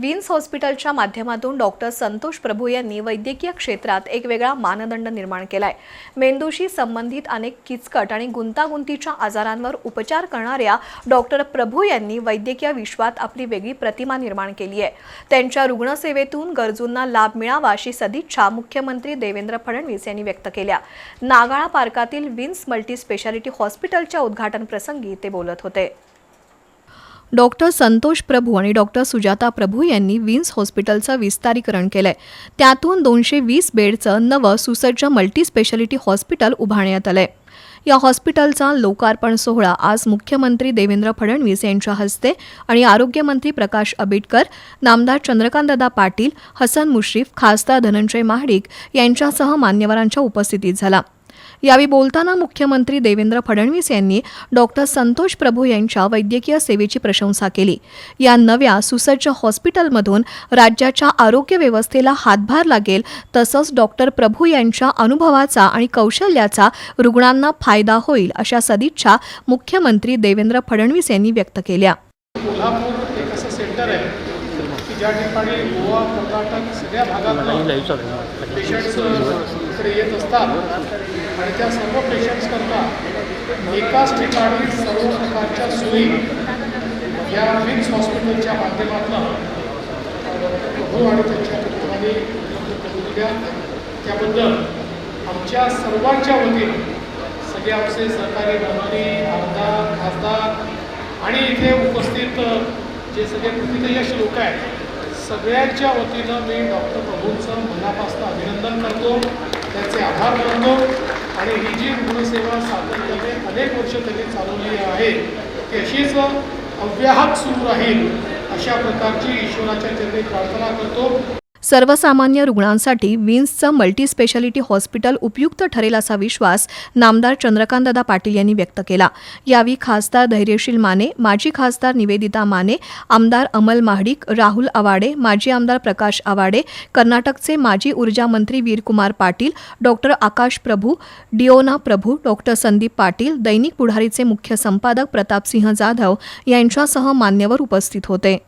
Wins हॉस्पिटलच्या माध्यमातून doctor Santosh प्रभू यांनी वैद्यकीय क्षेत्रात एक वेगळा मानदंड निर्माण केलाय. मेंदूशी संबंधित अनेक किचकट आणि गुंतागुंतीच्या आजारांवर उपचार करणाऱ्या डॉक्टर प्रभू यांनी वैद्यकीय विश्वात आपली वेगळी प्रतिमा निर्माण केली आहे. त्यांच्या रुग्णसेवेतून गरजूंना लाभ मिळावा अशी सदिच्छा मुख्यमंत्री देवेंद्र फडणवीस यांनी व्यक्त केल्या. नागाळा पार्कातील विन्स मल्टी स्पेशालिटी हॉस्पिटलच्या उद्घाटन प्रसंगी ते बोलत होते. डॉक्टर संतोष प्रभू आणि डॉक्टर सुजाता प्रभू यांनी विन्स हॉस्पिटलचं विस्तारीकरण केलंय. त्यातून दोनशे वीस बेडचं नवं सुसज्ज मल्टी स्पेशालिटी हॉस्पिटल उभारण्यात आलंय. या हॉस्पिटलचा लोकार्पण सोहळा आज मुख्यमंत्री देवेंद्र फडणवीस यांच्या हस्ते आणि आरोग्यमंत्री प्रकाश आंबेडकर नामदार चंद्रकांतदादा पाटील हसन मुश्रीफ खासदार धनंजय महाडिक यांच्यासह मान्यवरांच्या उपस्थितीत झाला. यावेळी बोलताना मुख्यमंत्री देवेंद्र फडणवीस यांनी डॉक्टर संतोष प्रभू यांच्या वैद्यकीय सेवेची प्रशंसा केली. या नव्या सुसज्ज हॉस्पिटलमधून राज्याच्या आरोग्य व्यवस्थेला हातभार लागेल तसंच डॉक्टर प्रभू यांच्या अनुभवाचा आणि कौशल्याचा रुग्णांना फायदा होईल अशा सदिच्छा मुख्यमंत्री देवेंद्र फडणवीस यांनी व्यक्त केल्या. कोल्हापूर एक असं सेंटर आहे की ज्या ठिकाणी गोवा कर्नाटक सगळ्या भागातून पेशंट्स इकडे येत असतात आणि त्या सर्व पेशंट्सकरता एकाच ठिकाणी सर्व प्रकारच्या सोयी या विम्स हॉस्पिटलच्या माध्यमातून प्रभू आणि त्यांच्या कुटुंबाने उपलब्ध करून दिल्या त्याबद्दल आमच्या सर्वांच्या वतीनं सगळे आमचे सहकारी मंत्री आमदार खासदार आणि इथे उपस्थित जे सगळे प्रतिक्रियाश लोक आहेत सगळ्यांच्या वतीनं मी डॉक्टर प्रभूंचं मनापासून अभिनंदन करतो. त्याचे आभार मानतो. आणि ही जी रुग्णसेवा सातत्याने अनेक वर्ष त्यांनी चालवली आहे ती अशीच अव्याहत सुरू राहील अशा प्रकारची ईश्वराच्या चरणी प्रार्थना करतो. सर्वसामान्य रुग्णांसाठी विन्सचं मल्टीस्पेशालिटी हॉस्पिटल उपयुक्त ठरेल असा विश्वास नामदार चंद्रकांतदादा पाटील यांनी व्यक्त केला. यावेळी खासदार धैर्यशील माने माजी खासदार निवेदिता माने आमदार अमल महाडिक राहुल आवाडे माजी आमदार प्रकाश आवाडे कर्नाटकचे माजी ऊर्जा मंत्री वीरकुमार पाटील डॉक्टर आकाश प्रभू डिओना प्रभू डॉक्टर संदीप पाटील दैनिक पुढारीचे मुख्य संपादक प्रतापसिंह जाधव यांच्यासह मान्यवर उपस्थित होते.